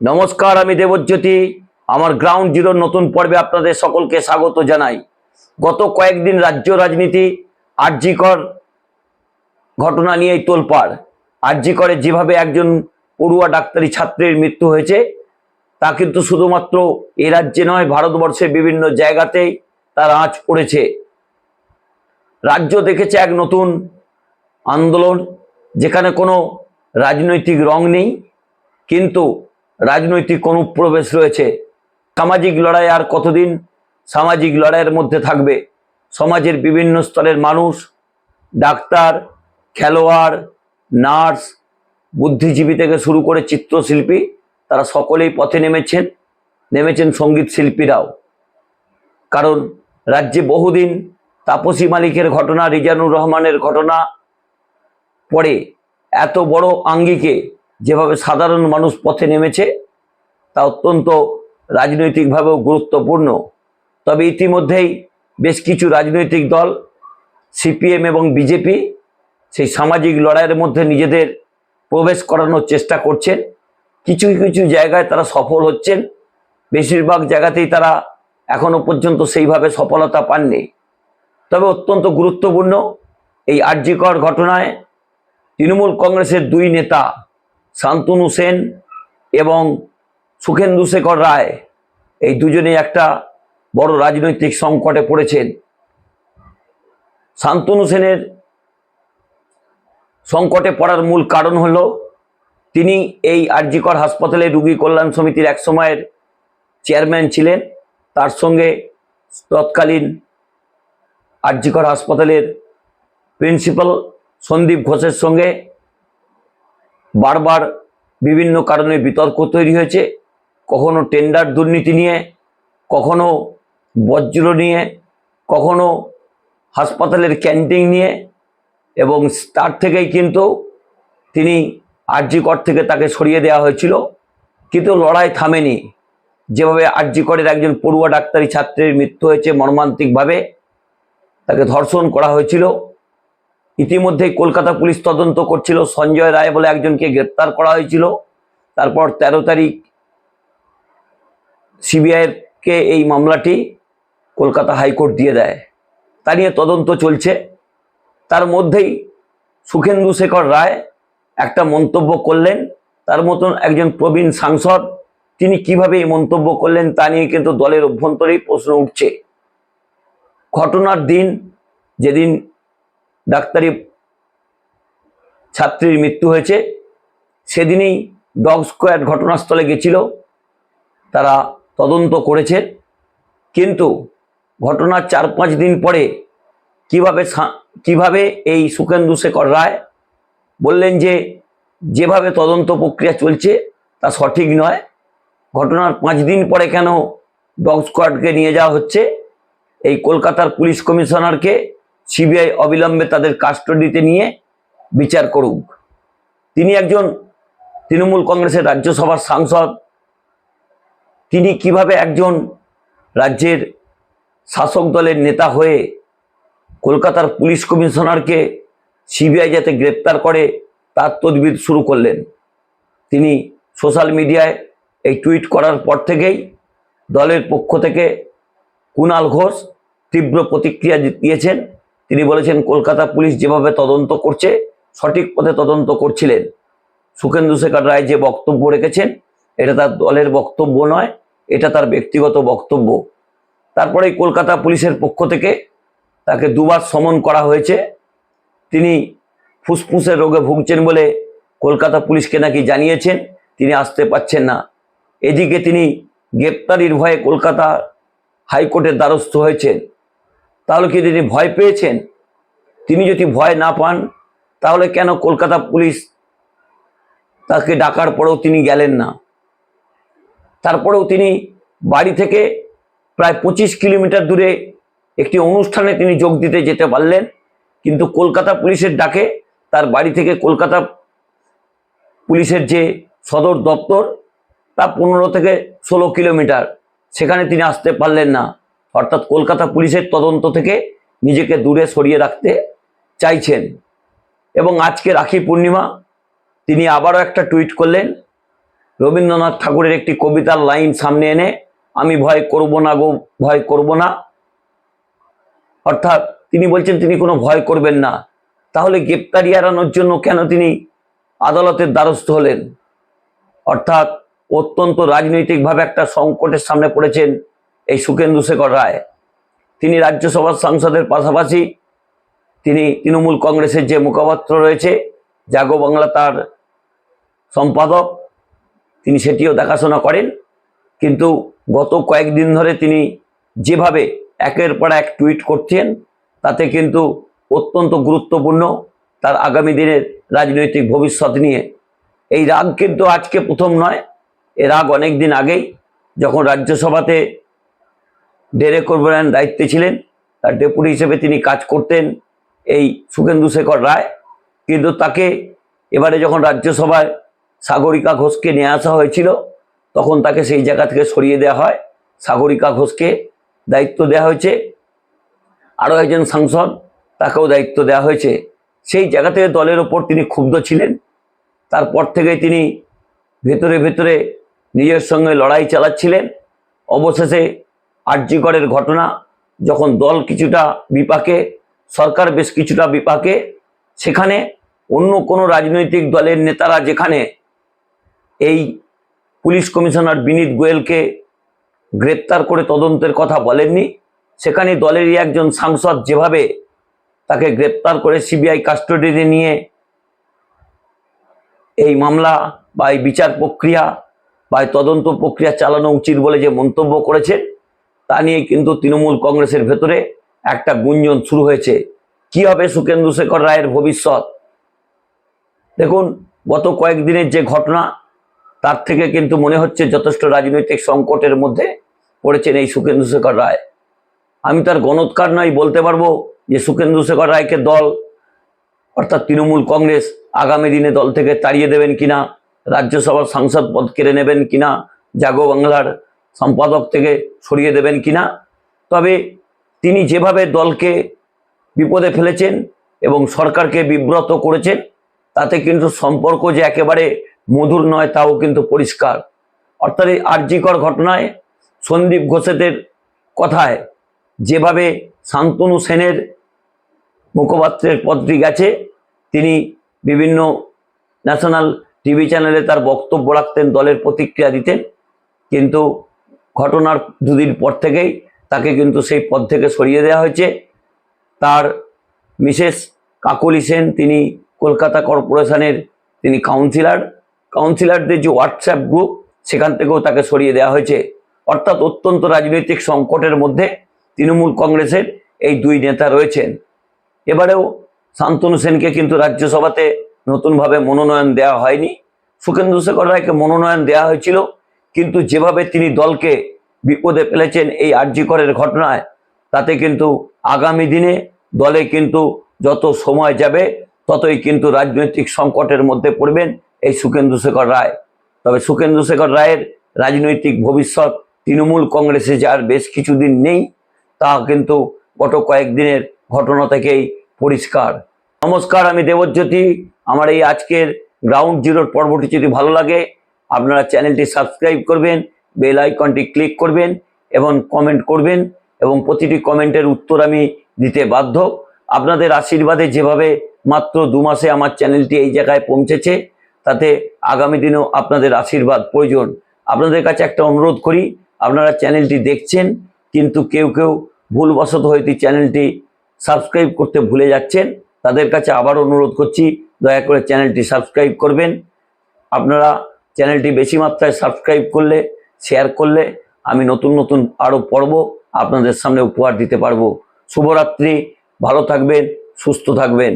নমস্কার, আমি দেবজ্যোতি। আমার গ্রাউন্ড জিরোর নতুন পর্বে আপনাদের সকলকে স্বাগত জানাই। গত কয়েকদিন রাজ্য রাজনীতি আরজিকর ঘটনা নিয়েই তোলপাড়। আরজিকরে যেভাবে একজন পড়ুয়া ডাক্তারি ছাত্রের মৃত্যু হয়েছে, তা কিন্তু শুধুমাত্র এ রাজ্যে নয়, ভারতবর্ষের বিভিন্ন জায়গাতেই তার আঁচ পড়েছে। রাজ্য দেখেছে এক নতুন আন্দোলন, যেখানে কোনো রাজনৈতিক রং নেই, কিন্তু রাজনৈতিক অনুপ্রবেশ রয়েছে। সামাজিক লড়াই আর কতদিন সামাজিক লড়াইয়ের মধ্যে থাকবে? সমাজের বিভিন্ন স্তরের মানুষ, ডাক্তার, খেলোয়াড়, নার্স, বুদ্ধিজীবী থেকে শুরু করে চিত্রশিল্পী, তারা সকলেই পথে নেমেছেন নেমেছেন সংগীত শিল্পীরাও। কারণ রাজ্যে বহুদিন তাপসী মালিকের ঘটনা, রিজানুর রহমানের ঘটনা পরে এত বড় আঙ্গিকে যেভাবে সাধারণ মানুষ পথে নেমেছে, তা অত্যন্ত রাজনৈতিকভাবেও গুরুত্বপূর্ণ। তবে ইতিমধ্যেই বেশ কিছু রাজনৈতিক দল, সিপিএম এবং বিজেপি, সেই সামাজিক লড়াইয়ের মধ্যে নিজেদের প্রবেশ করানোর চেষ্টা করছেন। কিছু কিছু জায়গায় তারা সফল হচ্ছেন, বেশিরভাগ জায়গাতেই তারা এখনও পর্যন্ত সেইভাবে সফলতা পাননি। তবে অত্যন্ত গুরুত্বপূর্ণ এই আর্যিকর ঘটনায় তৃণমূল কংগ্রেসের দুই নেতা শান্তনু সেন এবং সুখেন্দু শেখর রায়, এই দুজনেই একটা বড় রাজনৈতিক সংকটে পড়েছেন। শান্তনু সেনের সংকটে পড়ার মূল কারণ হলো, তিনি এই আরজিকর হাসপাতালে রুগী কল্যাণ সমিতির এক সময়ের চেয়ারম্যান ছিলেন। তার সঙ্গে তৎকালীন আরজিকর হাসপাতালের প্রিন্সিপাল সন্দীপ ঘোষের সঙ্গে বারবার বিভিন্ন কারণে বিতর্ক তৈরি হয়েছে। কখনো টেন্ডার দুর্নীতি নিয়ে, কখনো বজ্র নিয়ে, কখনো হাসপাতালের ক্যান্টিন নিয়ে এবং তার থেকেই কিন্তু তিনি আরজিকর থেকে তাকে সরিয়ে দেওয়া হয়েছিল। কিন্তু লড়াই থামেনি। যেভাবে আরজিকরের একজন পড়ুয়া ডাক্তারি ছাত্রের মৃত্যু হয়েছে মর্মান্তিকভাবে, তাকে ধর্ষণ করা হয়েছিল। ইতিমধ্যেই কলকাতা পুলিশ তদন্ত করছিল সঞ্জয় রায় বলে একজনকে গ্রেপ্তার করা হয়েছিল। তারপর তেরো তারিখ সিবিআইয়ের কে এই মামলাটি কলকাতা হাইকোর্ট দিয়ে দেয়। তা নিয়ে তদন্ত চলছে। তার মধ্যেই সুখেন্দু শেখর রায় একটা মন্তব্য করলেন। তার মতন একজন প্রবীণ সাংসদ, তিনি কীভাবে এই মন্তব্য করলেন তা নিয়ে কিন্তু দলের অভ্যন্তরেই প্রশ্ন উঠছে। ঘটনার দিন, যেদিন ছাত্রীর মৃত্যু হয়েছে। সেদিনই ডগ স্কোয়াড ঘটনাস্থলে গেছিল। তারা তদন্ত করেছে। কিন্তু ঘটনার চার পাঁচ দিন পরে কীভাবে কীভাবে এই সুখেন্দু শেখর রায় বললেন যে যেভাবে তদন্ত প্রক্রিয়া চলছে তা সঠিক নয়, ঘটনার পাঁচ দিন পরে কেন ডগ স্কোয়াডকে নিয়ে যাওয়া হচ্ছে? এই কলকাতার পুলিশ কমিশনারকে সিবিআই অবিলম্বে তাদের কাস্টডিতে নিয়ে বিচার করুক। তিনি একজন তৃণমূল কংগ্রেসের রাজ্যসভার সাংসদ। তিনি কীভাবে একজন রাজ্যের শাসক দলের নেতা হয়ে কলকাতার পুলিশ কমিশনারকে সিবিআই যাতে গ্রেপ্তার করে, তার তদবির শুরু করলেন। তিনি সোশ্যাল মিডিয়ায় এই টুইট করার পর থেকেই দলের পক্ষ থেকে কুণাল ঘোষ তীব্র প্রতিক্রিয়া দিয়েছেন। তিনি বলেছেন, কলকাতা পুলিশ যেভাবে তদন্ত করছে, সঠিক পথে তদন্ত করছিলেন। সুখেন্দু শেখর রায় যে বক্তব্য রেখেছেন, এটা তার দলের বক্তব্য নয়, এটা তার ব্যক্তিগত বক্তব্য। তারপরে কলকাতা পুলিশের পক্ষ থেকে তাকে দুবার সমন করা হয়েছে। তিনি ফুসফুসের রোগে ভুগছেন বলে কলকাতা পুলিশকে নাকি জানিয়েছেন, তিনি আসতে পাচ্ছেন না। এদিকে তিনি গ্রেপ্তারির ভয়ে কলকাতা হাইকোর্টের দ্বারস্থ হয়েছেন। তাহলে কি তিনি ভয় পেয়েছেন? তিনি যদি ভয় না পান, তাহলে কেন কলকাতা পুলিশ তাকে ডাকার পরেও তিনি গেলেন না? তারপরেও তিনি বাড়ি থেকে প্রায় পঁচিশ কিলোমিটার দূরে একটি অনুষ্ঠানে তিনি যোগ দিতে যেতে পারলেন, কিন্তু কলকাতা পুলিশের ডাকে তার বাড়ি থেকে কলকাতা পুলিশের যে সদর দপ্তর, তা পনেরো থেকে ষোলো কিলোমিটার। সেখানে তিনি আসতে পারলেন না। অর্থাৎ কলকাতা পুলিশের তদন্ত থেকে নিজেকে দূরে সরিয়ে রাখতে চাইছেন। এবং আজকে রাখি পূর্ণিমা, তিনি আবারও একটা টুইট করলেন, রবীন্দ্রনাথ ঠাকুরের একটি কবিতার লাইন সামনে এনে, আমি ভয় করব না গো, ভয় করব না। অর্থাৎ তিনি বলছেন, তিনি কোনো ভয় করবেন না। তাহলে গ্রেপ্তারি এড়ানোর জন্য কেন তিনি আদালতের দ্বারস্থ হলেন? অর্থাৎ অত্যন্ত রাজনৈতিকভাবে একটা সংকটের সামনে পড়েছেন এই সুকেন্দু শেখর রায়। তিনি রাজ্যসভার সাংসদের পাশাপাশি তিনি তৃণমূল কংগ্রেসের যে মুখপাত্র রয়েছে, জাগো বাংলা তার সম্পাদক, তিনি সেটিও দেখাশোনা করেন। কিন্তু গত কয়েকদিন ধরে তিনি যেভাবে একের পর এক টুইট করছেন, তাতে কিন্তু অত্যন্ত গুরুত্বপূর্ণ তার আগামী দিনের রাজনৈতিক ভবিষ্যৎ নিয়ে। এই রাগ কিন্তু আজকে প্রথম নয়, এ রাগ অনেক দিন আগেই যখন রাজ্যসভাতে ডেরেক ওব্রায়ন দায়িত্বে ছিলেন। তার ডেপুটি হিসেবে তিনি কাজ করতেন এই সুখেন্দু শেখর রায়। কিন্তু তাকে এবারে যখন রাজ্যসভায় সাগরিকা ঘোষকে নিয়ে আসা হয়েছিল, তখন তাকে সেই জায়গা থেকে সরিয়ে দেওয়া হয়। সাগরিকা ঘোষকে দায়িত্ব দেওয়া হয়েছে। আরও একজন সাংসদ তাকেও দায়িত্ব দেওয়া হয়েছে। সেই জায়গা থেকে দলের ওপর তিনি ক্ষুব্ধ ছিলেন। তারপর থেকে তিনি ভেতরে ভেতরে নিজের সঙ্গে লড়াই চালাচ্ছিলেন। অবশেষে আর্যিকরের ঘটনা, যখন দল কিছুটা বিপাকে, সরকার বেশ কিছুটা বিপাকে, সেখানে অন্য কোনো রাজনৈতিক দলের নেতারা যেখানে এই পুলিশ কমিশনার বিনীত গোয়েলকে গ্রেপ্তার করে তদন্তের কথা বলেননি, সেখানে দলেরই একজন সাংসদ যেভাবে তাকে গ্রেপ্তার করে সিবিআই কাস্টডিতে নিয়ে এই মামলা বা এই বিচার প্রক্রিয়া বা তদন্ত প্রক্রিয়া চালানো উচিত বলে যে মন্তব্য করেছেন তা নিয়ে কিন্তু তৃণমূল কংগ্রেসের ভেতরে একটা গুঞ্জন শুরু হয়েছে। কি হবে সুকেন্দু শেখর রায়ের ভবিষ্যৎ? দেখুন, গত কয়েকদিনের যে ঘটনা, তার থেকে কিন্তু মনে হচ্ছে যথেষ্ট রাজনৈতিক সংকটের মধ্যে পড়েছেন এই সুকেন্দু শেখর রায়। আমি তার গণৎকার নয়, বলতে পারব যে সুকেন্দু শেখর রায়কে দল, অর্থাৎ তৃণমূল কংগ্রেস, আগামী দিনে দল থেকে তাড়িয়ে দেবেন কিনা, রাজ্যসভার সাংসদ পদ কেড়ে নেবেন কিনা, জাগো বাংলার সম্পাদক থেকে সরিয়ে দেবেন কিনা। তবে তিনি যেভাবে দলকে বিপদে ফেলেছেন এবং সরকারকে বিব্রত করেছেন, তাতে কিন্তু সম্পর্ক যে একেবারে মধুর নয়, তাও কিন্তু পরিষ্কার। অর্থাৎ এই আর্যিকর ঘটনায় সন্দীপ ঘোষেদের কথায় যেভাবে শান্তনু সেনের মুখপাত্রের পদটি গেছে, তিনি বিভিন্ন ন্যাশনাল টিভি চ্যানেলে তার বক্তব্য রাখতেন, দলের প্রতিক্রিয়া দিতেন। কিন্তু ঘটনার দুদিন পর থেকেই তাকে কিন্তু সেই পদ থেকে সরিয়ে দেওয়া হয়েছে। তার মিসেস কাকলি সেন, তিনি কলকাতা কর্পোরেশনের তিনি কাউন্সিলর। কাউন্সিলরদের যে হোয়াটসঅ্যাপ গ্রুপ, সেখান থেকেও তাকে সরিয়ে দেওয়া হয়েছে। অর্থাৎ অত্যন্ত রাজনৈতিক সংকটের মধ্যে তৃণমূল কংগ্রেসের এই দুই নেতা রয়েছেন। এবারেও শান্তনু সেনকে কিন্তু রাজ্যসভাতে নতুনভাবে মনোনয়ন দেওয়া হয়নি। সুখেন্দু শেখর রায়কে মনোনয়ন দেওয়া হয়েছিল। কিন্তু যেভাবে তিনি দলকে বিপদে ফেলেছেন এই আর্যিকরের ঘটনায়, তাতে কিন্তু আগামী দিনে দলে কিন্তু যত সময় যাবে, ততই কিন্তু রাজনৈতিক সংকটের মধ্যে পড়বেন এই সুখেন্দু শেখর রায়। তবে সুখেন্দু শেখর রায়ের রাজনৈতিক ভবিষ্যৎ তৃণমূল কংগ্রেসে যার বেশ কিছুদিন নেই, তা কিন্তু গত কয়েকদিনের ঘটনা থেকেই পরিষ্কার। নমস্কার, আমি দেবজ্যোতি। আমার এই আজকের গ্রাউন্ড জিরোর পর্বটি যদি ভালো লাগে আপনারা চ্যানেলটি সাবস্ক্রাইব করবেন, বেল আইকনটি ক্লিক করবেন এবং কমেন্ট করবেন এবং প্রতিটি কমেন্টের উত্তর আমি দিতে বাধ্য। আপনাদের আশীর্বাদে যেভাবে মাত্র দু মাসে আমার চ্যানেলটি এই জায়গায় পৌঁছেছে, তাতে আগামী দিনেও আপনাদের আশীর্বাদ প্রয়োজন। আপনাদের কাছে একটা অনুরোধ করি, আপনারা চ্যানেলটি দেখছেন, কিন্তু কেউ কেউ ভুলবশত হয়তো চ্যানেলটি সাবস্ক্রাইব করতে ভুলে যাচ্ছেন, তাদের কাছে আবার অনুরোধ করছি, দয়া করে চ্যানেলটি সাবস্ক্রাইব করবেন। আপনারা চ্যানেলটি বেশি মাত্রায় সাবস্ক্রাইব করলে শেয়ার করলে আমি নতুন নতুন আরও পর্ব আপনাদের সামনে উপহার দিতে পারব। শুভরাত্রি, ভালো থাকবেন, সুস্থ থাকবেন।